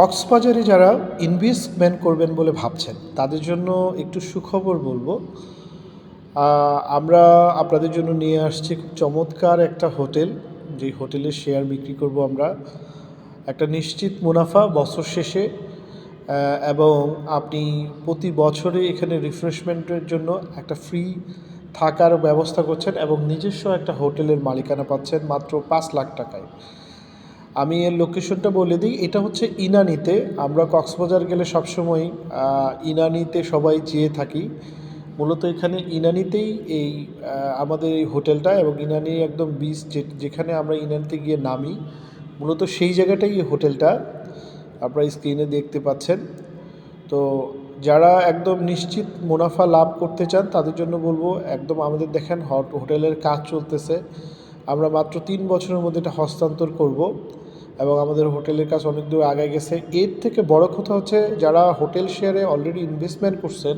কক্সবাজারে যারা ইনভেস্টমেন্ট করবেন বলে ভাবছেন, তাদের জন্য একটু সুখবর বলব। আমরা আপনাদের জন্য নিয়ে আসছি খুব চমৎকার একটা হোটেল। যেই হোটেলের শেয়ার বিক্রি করব আমরা। একটা নিশ্চিত মুনাফা বছর শেষে। এবং আপনি প্রতি বছরে এখানে রিফ্রেশমেন্টের জন্য একটা ফ্রি থাকার ব্যবস্থা করছেন এবং নিজস্ব একটা হোটেলের মালিকানা পাচ্ছেন মাত্র পাঁচ লাখ টাকায়। আমি এর লোকেশনটা বলে দিই। এটা হচ্ছে ইনানিতে। আমরা কক্সবাজার গেলে সবসময় ইনানিতে সবাই যেয়ে থাকি। মূলত এখানে ইনানিতেই এই আমাদের এই হোটেলটা এবং ইনানি একদম বিচ যেখানে আমরা ইনানিতে গিয়ে নামি, মূলত সেই জায়গাটাই এই হোটেলটা। আপনারা স্ক্রিনে দেখতে পাচ্ছেন। তো যারা একদম নিশ্চিত মুনাফা লাভ করতে চান, তাদের জন্য বলব, একদম আমাদের দেখেন হট- হোটেলের কাজ চলতেছে। আমরা মাত্র তিন বছরের মধ্যে এটা হস্তান্তর করব। এবং আমাদের হোটেলের কাজ অনেক দূর আগে গেছে। এর থেকে বড় কথা হচ্ছে, যারা হোটেল শেয়ারে অলরেডি ইনভেস্টমেন্ট করছেন,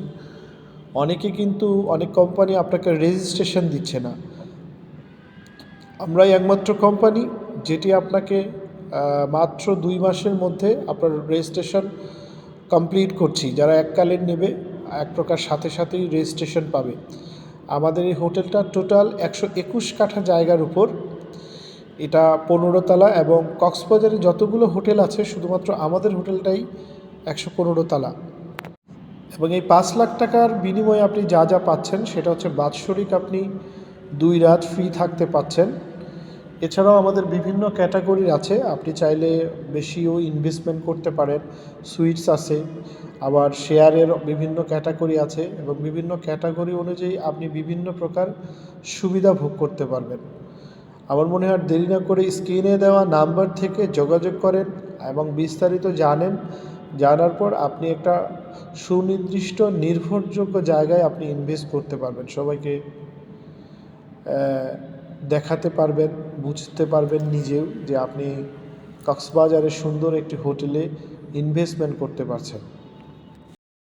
অনেকে কিন্তু অনেক কোম্পানি আপনাকে রেজিস্ট্রেশন দিচ্ছে না। আমরাই একমাত্র কোম্পানি যেটি আপনাকে মাত্র দুই মাসের মধ্যে আপনার রেজিস্ট্রেশন কমপ্লিট করছি। যারা এককালীন নেবে, এক প্রকার সাথে সাথেই রেজিস্ট্রেশন পাবে। আমাদের এই হোটেলটা টোটাল একশো একুশ কাঠা জায়গার উপর এটা পনেরো তলা এবং কক্সবাজারে যতগুলো হোটেল আছে, শুধুমাত্র আমাদের হোটেলটাই একশো পনেরো তলা এবং এই পাঁচ লাখ টাকার বিনিময়ে আপনি যা যা পাচ্ছেন, সেটা হচ্ছে বাৎসরিক আপনি দুই রাত ফ্রি থাকতে পাচ্ছেন। এছাড়াও আমাদের বিভিন্ন ক্যাটাগরির আছে, আপনি চাইলে বেশিও ইনভেস্টমেন্ট করতে পারেন। সুইটস আছে, আবার শেয়ারের বিভিন্ন ক্যাটাগরি আছে এবং বিভিন্ন ক্যাটাগরি অনুযায়ী আপনি বিভিন্ন প্রকার সুবিধা ভোগ করতে পারবেন। আমার মনে হয় দেরি না করে স্ক্রিনে দেওয়া নাম্বার থেকে যোগাযোগ করেন এবং বিস্তারিত জানেন। জানার পর আপনি একটা সুনির্দিষ্ট, নির্ভরযোগ্য জায়গায় আপনি ইনভেস্ট করতে পারবেন। সবাইকে দেখাতে পারবেন, বুঝতে পারবেন নিজেও যে আপনি কক্সবাজারের সুন্দর একটি হোটেলে ইনভেস্টমেন্ট করতে পারছেন।